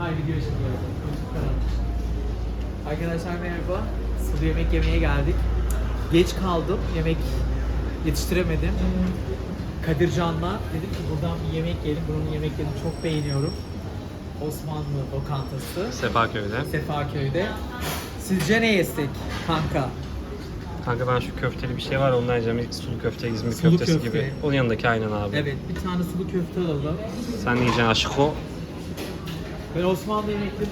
Çekiyoruz. YouTube kanalı. Arkadaşlar merhaba. Sulu yemek yemeye geldik. Geç kaldım. Yemek yetiştiremedim. Kadircan'la dedim ki buradan bir yemek yiyelim. Buranın yemeklerini çok beğeniyorum. Osmanlı lokantası. Sefaköy'de. Sefaköy'de. Sizce ne yesek kanka? Kanka ben şu köfteli bir şey var yiyeceğim. İlk Sulu köfte, İzmir Sulu köftesi köfte. gibi. Onun yanındaki aynen abi. Evet bir tane sulu köfte alalım. Sen ne yiyeceksin aşık o? Ben Osmanlı yemekleri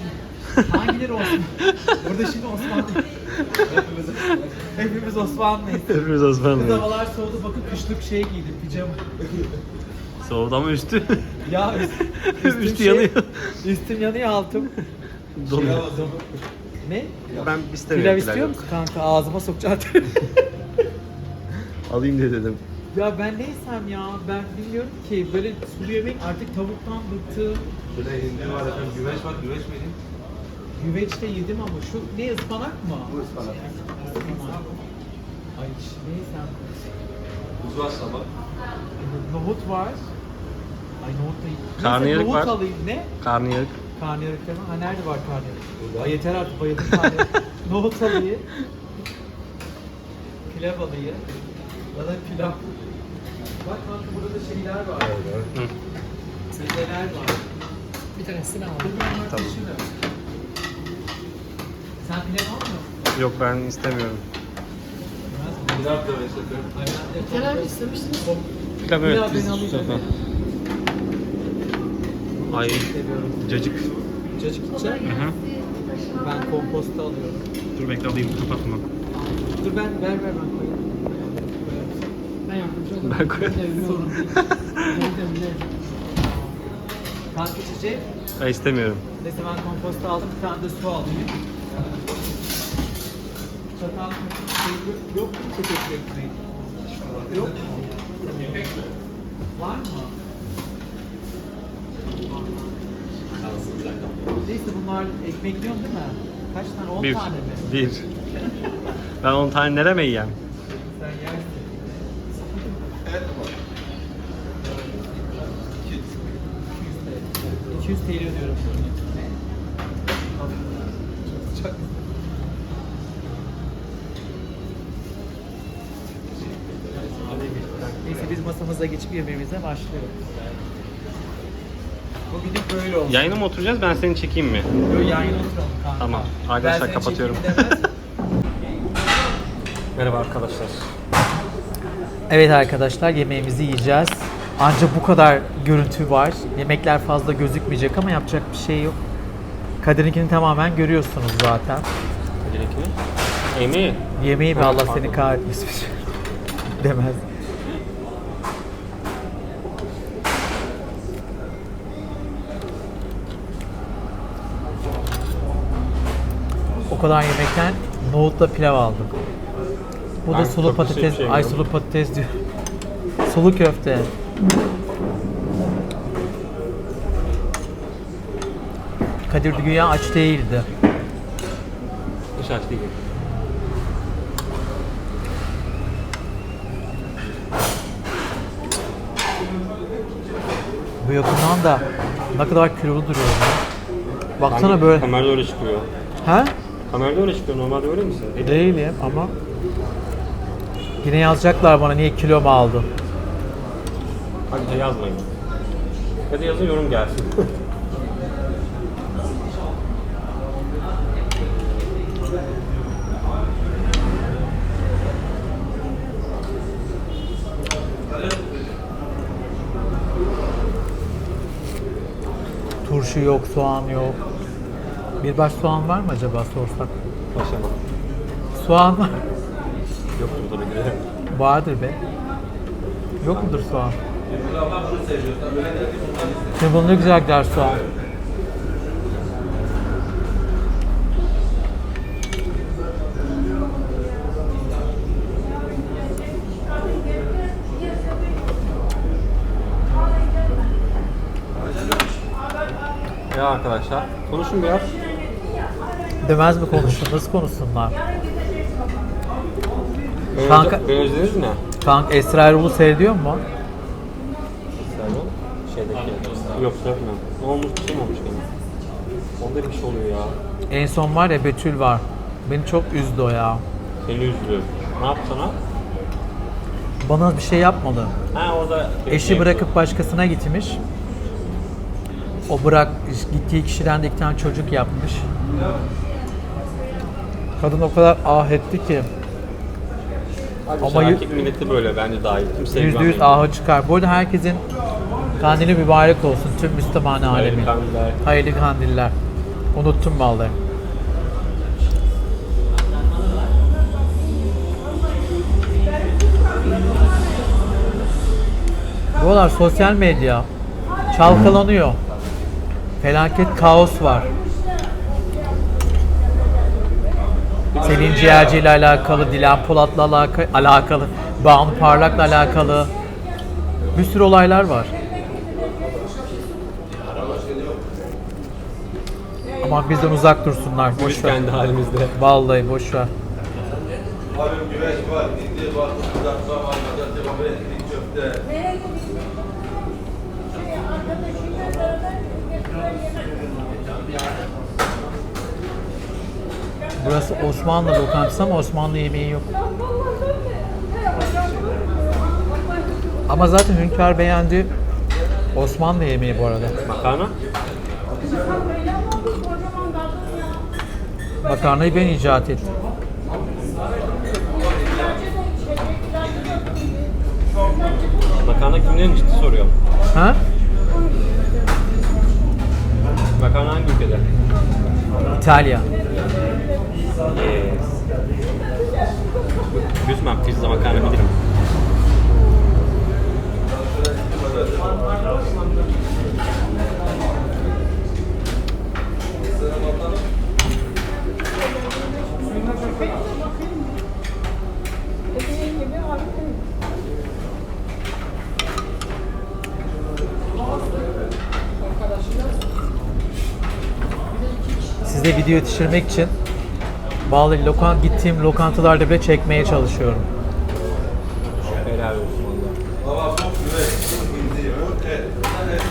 hangileri Osmanlı? Burada şimdi Osmanlı. Hepimiz, hepimiz Osmanlıyız. Hepimiz Kız Osmanlı. havalar soğudu bakın kışlık şey giydim pijama. Soğudu ama üstü. Ya üst- üstüm Üstü şey- yanıyor. Üstüm yanıyor altım. Donuyor. Ne? Ben istemiyorum. Pilav istiyor musun kanka? Ağzıma sokacaksın. Alayım diye dedim. ya ben ne yesem ya? Ben bilmiyorum ki. Böyle sulu yemek artık tavuktan bıktım. Şurada hindi var efendim, güveç var, güveç mi yedin? Güveç de yedim ama şu ne ıspanak mı? Bu ıspanak. Ispanak. Ay ne yesem? Buz var sabah. Nohut var. Ay nohut da Neyse, Karnıyarık nohut var. alayım ne? Karnıyarık. Karnıyarık deme. Ha nerede var karnıyarık? Ay yeter artık bayıldım karnıyarık. nohut alayım. Pilav alayım. Bana pilav. Bak kanka burada da şeyler var. Hı. Sebzeler var. Bir tanesini aldım. Tamam. Sen pilav al mı? Yok ben istemiyorum. Mi? Pilav de- Kenar istemiştiniz. Pilav evet. Pilav biz sefer. Ay Seviyorum. cacık. Cacık Hı hı. Ben komposta alıyorum. Dur bekle alayım kapatma. Dur ben ver ver ben koyayım. Ben yardımcı olurum. Ben koyarım. Sorun değil. Kanka içecek. Ben istemiyorum. Neyse ben komposta aldım. Bir tane de su alayım. Çatal şey yok, mu çekecek ekmeği? Yok mu? Var mı? Neyse bunlar ekmek yiyorsun değil mi? Kaç tane? 10 Bir. tane mi? Bir. Ben 10 tane nereme yiyeyim? Sen yersin. 200 TL ödüyorum. Çok Neyse biz masamıza geçip yemeğimize başlıyoruz. Bugünlük böyle oldu. Yayına mı oturacağız ben seni çekeyim mi? Yo yayına oturalım kanka. Tamam. Ben Arkadaşlar seni kapatıyorum. çekeyim demez. Merhaba arkadaşlar. Evet arkadaşlar yemeğimizi yiyeceğiz. Ancak bu kadar görüntü var. Yemekler fazla gözükmeyecek ama yapacak bir şey yok. Kadir'inkini tamamen görüyorsunuz zaten. Gerekli. Emi. Yemeği mi Ha, Allah pardon. seni kahretmesin demez. O kadar yemekten nohutla pilav aldım. Bu da Ben sulu çok bir şey patates, ay yemiyorum. sulu patates diyor. Sulu köfte. Kadir güya aç değildi. Hiç aç değil. Bu yakından da ne kadar kilolu duruyor ya. Baksana böyle. Kamerada öyle çıkıyor. Ha? Kamerada öyle çıkıyor. Normalde öyle misin? Değil. Değilim ama yine yazacaklar bana niye kilo mu aldın? Hadi de yazmayın. Hadi yazın yorum gelsin. Turşu yok, soğan yok. Bir baş soğan var mı acaba sorsak? Başlama. Soğan var. Yoktur tabii ki. de. Vardır be. Yok mudur soğan? Bunu ne güzel gider soğan. Ya arkadaşlar konuşun biraz. Demez mi konuşsun? Nasıl konuşsunlar? Kanka- özlediniz mi? Kanka Esra Erol'u seyrediyor mu? Şeydeki. Yok söylemiyorum. Ne olmuş bir şey mi olmuş gene? Onda bir şey oluyor ya. En son var ya Betül var. Beni çok üzdü o ya. Seni üzdü. Ne yaptı sana? Bana bir şey yapmadı. Ha orada... Eşi bırakıp başkasına gitmiş. O bırak gittiği kişiden de iki tane çocuk yapmış. Kadın o kadar ah etti ki. Ama Ama erkek milleti böyle bence dahil. Kimse yüzde yüz ahı çıkar. Bu arada herkesin kandili mübarek olsun tüm Müslüman alemi. kandiller. Hayırlı kandiller. Unuttum vallahi. Bu aralar sosyal medya çalkalanıyor. Felaket kaos var. Selin Ciğerci ile alakalı, Dilan Polat'la alaka- alakalı, Banu Parlak'la alakalı bir sürü olaylar var. Ama bizden uzak dursunlar. Boş ver. kendi halimizde. Vallahi boş ver. Abim güveç var, hindi var, kızartma var, gazete var, etli köfte. Burası Osmanlı lokantası ama Osmanlı yemeği yok. Ama zaten Hünkar beğendi. Osmanlı yemeği bu arada. Makarna? Makarnayı ben icat ettim. Makarna kimlerin ciddi soruyorum. Ha? Makarna hangi ülkede? İtalya. Yes. Güzmen pizza makarna bilirim. Size video yetiştirmek için bağlı lokant gittiğim lokantalarda bile çekmeye çalışıyorum. Helal olsun valla. Baba bu güveç, bu hindi, bu et, bu da et,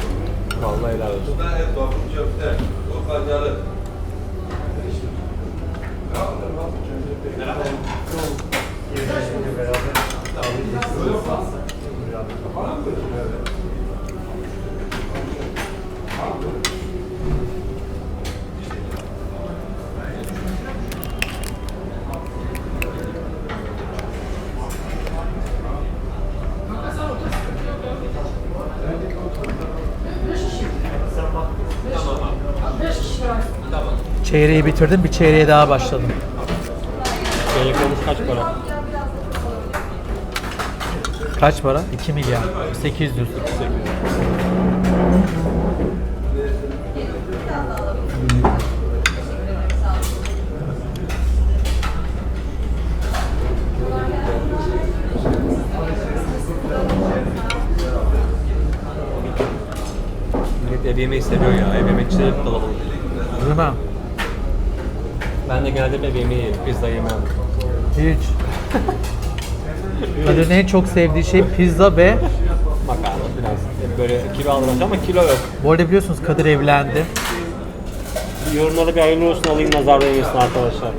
Vallahi helal olsun. bu da et var, bu köfte, bu kancalı. Çeyreği bitirdim, bir çeyreğe daha başladım. Çeyrek olmuş kaç para? Kaç para? 2 milyar. 800. Millet ev yemeği seviyor ya. Ev yemekçileri kalabalık. Değil mi? Ben de genelde ev yemeği. Pizza yemem. Hiç. Kadir'in en çok sevdiği şey pizza ve Makarna biraz. Böyle kilo alırım ama kilo yok. bu arada biliyorsunuz Kadir evlendi. Yorumlara bir hayırlı olsun alayım nazar değmesin arkadaşlar.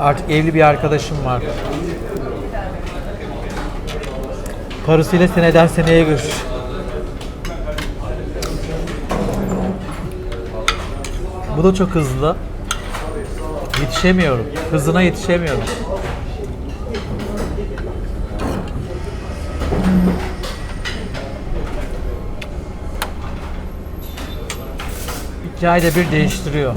Artık evli bir arkadaşım var. Karısıyla seneden seneye görüş. Bu da çok hızlı. Yetişemiyorum. Hızına yetişemiyorum. İki ayda bir değiştiriyor.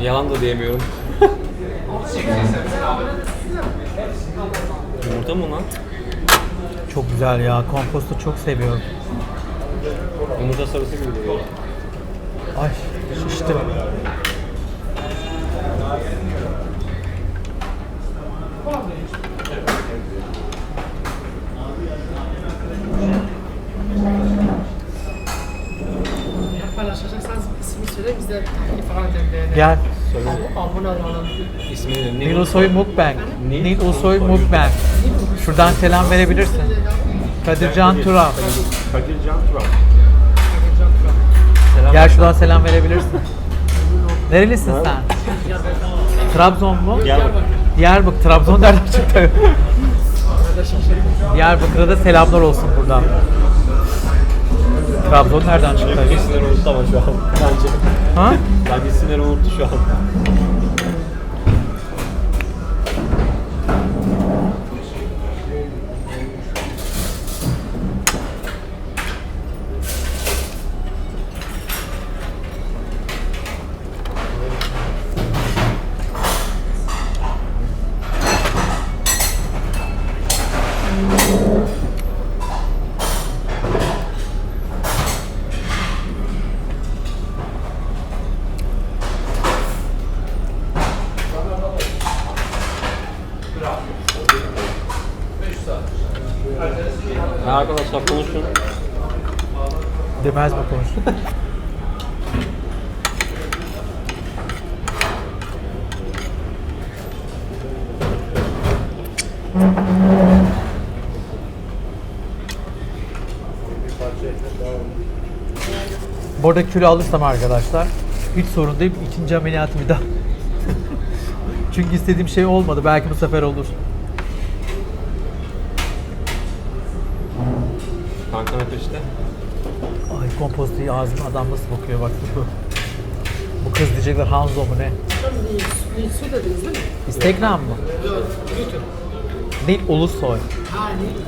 Yalan da diyemiyorum. Yumurta mı lan? Çok güzel ya. Kompostu çok seviyorum. Yumurta sarısı gibi duruyor. Ay şiştim. Paylaşacaksanız ismini söyle biz de takip falan edelim. Gel. Abone? Nil Usoy Mukbang. Nil Usoy Mukbang. Şuradan selam verebilirsin. Kadircan Turan. Kadir Can Turan. Gel şuradan selam verebilirsin. Nerelisin sen? Trabzon mu? Diyarbakır. Diyarbakır. Trabzon nereden çıktı? Diyarbakır'a da selamlar olsun buradan. Trabzon nereden çıktı? Bence isimleri unuttu ama şu an. Bence. Ha? Bence isimleri unuttu şu an. Ya arkadaşlar konuşun. Demez mi konuş? Bu arada kilo alırsam arkadaşlar hiç sorun değil. İkinci ameliyatı bir daha. Çünkü istediğim şey olmadı. Belki bu sefer olur. Kanka ne işte? Ay kompostu ağzıma adam nasıl bakıyor bak bu. Bu kız diyecekler Hanzo mu ne? Nil- Nilsu dediniz değil mi? Instagram mı? Yok, YouTube. Nil Ulusoy. Ha, Nil.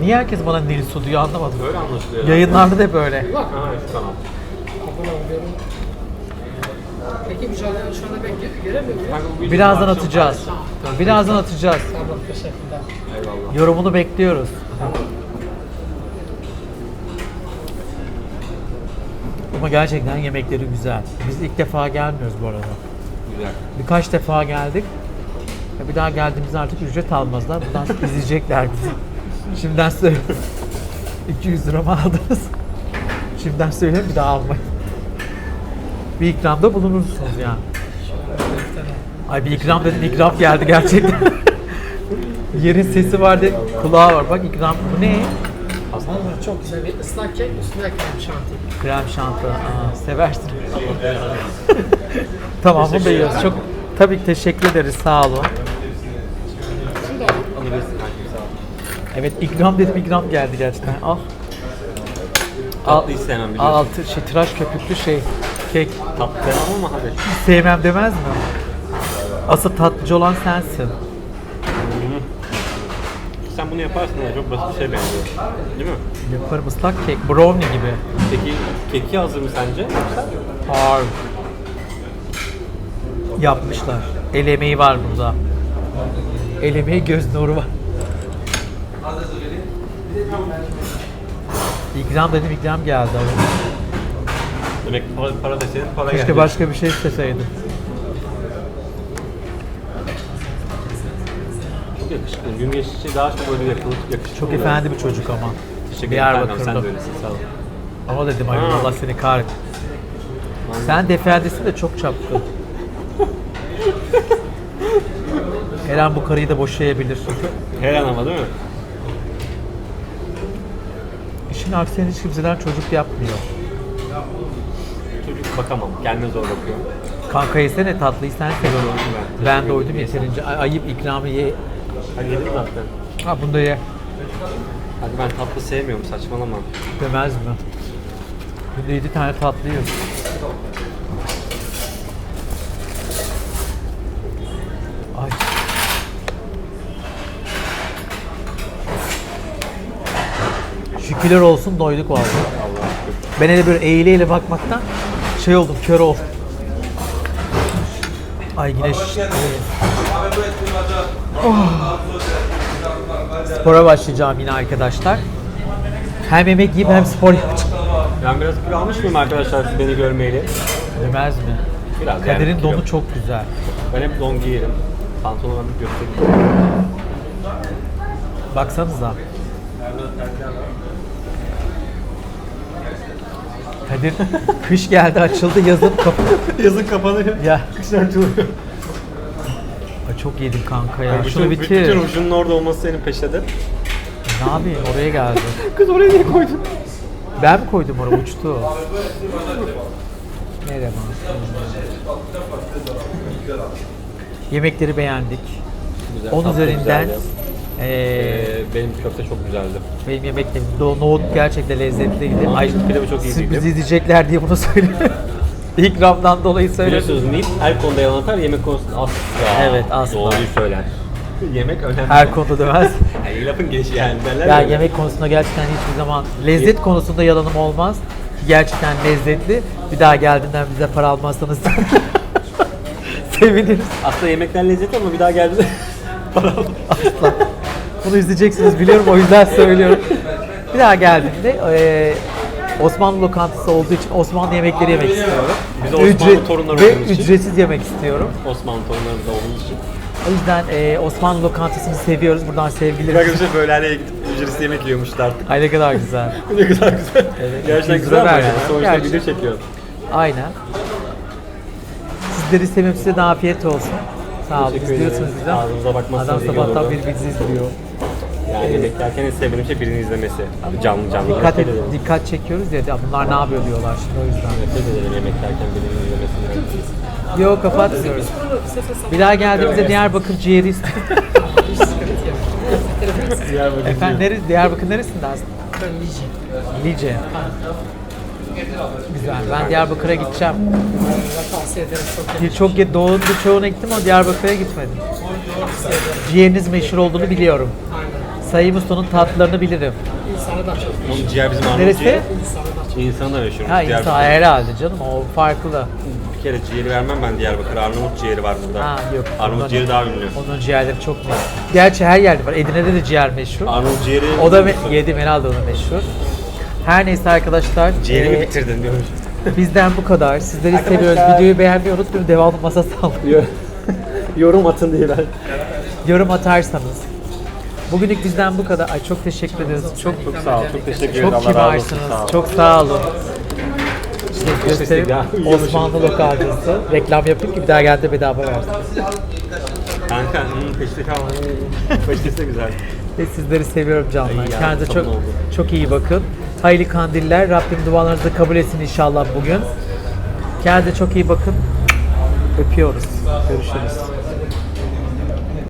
Niye herkes bana Nil Su diyor anlamadım. Böyle anlaşılıyor. Yayınlarda da böyle. Bak, Ha abone oluyorum. Peki mücadele şu anda ben gö- göremiyor muyum? Kanka bu videoyu Birazdan akşam atacağız. paylaş. Birazdan atacağız. Tamam, teşekkürler. Eyvallah. Yorumunu bekliyoruz. Ama gerçekten yemekleri güzel. Biz ilk defa gelmiyoruz bu arada. Güzel. Birkaç defa geldik. Ya Bir daha geldiğimizde artık ücret almazlar. Buradan izleyecekler bizi. Şimdiden söylüyorum. 200 lira mı aldınız? Şimdiden söyleyeyim bir daha almayın. Bir ikramda bulunursunuz yani. Ay bir ikram dedim ikram geldi gerçekten. Yerin sesi vardı, kulağı var. Bak ikram bu ne? Vallahi çok güzel bir ıslak kek, üstüne krem şanti. Krem şanti. Aa, seversin. tamam bu beyiyoruz. Çok tabii ki teşekkür ederiz. Sağ olun. Evet ikram dedim ikram geldi gerçekten. Al. Tatlı istemem biliyorsun. Al altı şey tıraş köpüklü şey kek. Tatlı demem ama hadi. Sevmem demez mi? Asıl tatlıcı olan sensin. Sen bunu yaparsın ya çok basit bir şey benziyor. Değil mi? Yaparım ıslak kek, brownie gibi. Peki keki hazır mı sence? Yoksa? Harbi. Yapmışlar. El emeği var burada. El emeği göz nuru var. İkram dedim ikram geldi. Demek ki para, para deseydin para Keşke geldi. başka bir şey isteseydim. Çok yakışıklı. Gün geçtikçe daha çok böyle yakılıp yakışıklı Çok oluyor. efendi bir çocuk ama. Teşekkür ederim kankam, sen de öylesin sağ ol. Ama dedim ay Ha. Allah seni kahretsin. Sen defendesin de çok çapkın. Her an bu karıyı da boşayabilir. Her an ama değil mi? İşin aksine hiç kimseden çocuk yapmıyor. Çocuk bakamam. Kendine zor bakıyor. Kanka yesene tatlıyı sen seviyorsun. Ben. Ben doydum yeterince. Ay- ayıp ikramı ye. Hadi yedim zaten. Ha bunu da ye. Hadi ben tatlı sevmiyorum saçmalama. Demez mi? Günde 7 tane tatlı yiyorsun. Şükürler olsun doyduk vallahi. Ben hele böyle eğile eğile bakmaktan şey oldum, kör oldum. Ay güneş. Oh. Spora başlayacağım yine arkadaşlar. Hem yemek yiyip hem spor yapacağım. Ben biraz kilo almış mıyım arkadaşlar siz beni görmeyeli? Demez mi? Biraz yani Kadir'in kilo. donu çok güzel. Ben hep don giyerim. Pantolonu göstereyim. Baksanıza. Kadir kış geldi açıldı yazın kapı. Yazın kapanıyor. ya Kışın açılıyor. Ay çok yedim kanka ya. Bütün, Şunu bütün bitir. ucunun orada olması senin peştedir. Ne yapayım oraya geldi. Kız oraya niye koydun? Ben mi koydum oraya uçtu? Merhaba. Yemekleri beğendik. Güzel, 10 tatlı üzerinden Ee, benim köfte çok güzeldi. benim yemeklerim do- nohut gerçekten lezzetliydi. Nohut Ay, pilavı çok iyiydi. siz bizi izleyecekler diye bunu söylüyorum. İkramdan dolayı söyledim. Biliyorsunuz Nil her konuda yalan atar, yemek konusunda asla. Evet, asla. Doğruyu söyler. yemek önemli. Her konuda demez. Yani lafın gelişi yani derler Ya ya. yemek konusunda gerçekten hiçbir zaman lezzet konusunda yalanım olmaz. Gerçekten lezzetli. Bir daha geldiğinden bize para almazsanız seviniriz. Aslında yemekler lezzetli ama bir daha geldi. Para al. Asla. Bunu izleyeceksiniz biliyorum o yüzden söylüyorum. Bir daha geldiğimde eee, Osmanlı lokantası olduğu için Osmanlı yemekleri yemek istiyorum. Biz de Osmanlı torunları ve olduğumuz için. ücretsiz yemek istiyorum. Osmanlı torunlarımız olduğumuz için. O yüzden eee, Osmanlı lokantasını seviyoruz. Buradan sevgiler. Arkadaşlar böyle hani gidip ücretsiz yemek yiyormuşlar artık. Ay ne kadar güzel. ne kadar güzel. Evet, Gerçekten 200 güzel lira ama yani. ya. Sonuçta Gerçi. video çekiyor. Aynen. Sizleri sevmem size de afiyet olsun. Sağ olun. Teşekkür İzliyorsunuz ederim. bizi. Ağzınıza bakmazsanız Adam iyi sabahtan olurdu. beri bizi izliyor. Yani beklerken en sevdiğim şey birini izlemesi. Abi canlı canlı. Dikkat, ederim. dikkat çekiyoruz ya. ya Bunlar ne yapıyor diyorlar şimdi o yüzden. Nefret ederim yemek derken birini izlemesinden. Yok kapatmıyoruz. Bir daha geldiğimizde Diyarbakır ciğeri istiyorum. Diyarbakır Efendim nere, Diyarbakır neresinden? Ben Lice. Lice. Güzel. Ben Diyarbakır'a gideceğim. Tavsiye ederim çok. Çok doğu çoğuna gittim ama Diyarbakır'a gitmedim. Ciğeriniz meşhur olduğunu biliyorum. Sayın Usta'nın tatlılarını bilirim. Onun ciğer bizim Arnavut Neresi? ciğeri. Da meşhur. Ha Diyarbakır. insan herhalde canım o farklı. Bir kere ciğeri vermem ben Diyarbakır. Arnavut ciğeri var burada. Ha yok. Arnavut ciğeri daha ünlü. Onun ciğerleri çok meşhur. Gerçi her yerde var. Edirne'de de ciğer meşhur. Arnavut ciğeri... O da me- yedim herhalde o da meşhur. Her neyse arkadaşlar. Ciğerimi e, bitirdin diyormuş. bizden bu kadar. Sizleri Arkadaşlar. seviyoruz. Videoyu beğenmeyi unutmayın. Devamlı masa sallıyor. Yorum atın diye ben. Yorum atarsanız. Bugünlük bizden bu kadar. Ay çok teşekkür ederiz. Çok Çok sağ ol. Çok teşekkür ederim. çok Allah razı olsun. kibarsınız. Sağ ol. Çok sağ olun. İşte yiyormuşum. Osmanlı lokantası. Reklam yapayım ki bir daha geldi bedava versin. Kanka, hmm, peşte kalma. Peştesi de güzel. Ve sizleri seviyorum canlar. Ya, Kendinize çok tamam oldu. çok iyi bakın. Hayırlı kandiller. Rabbim dualarınızı kabul etsin inşallah bugün. Kendinize çok iyi bakın. Öpüyoruz. Görüşürüz.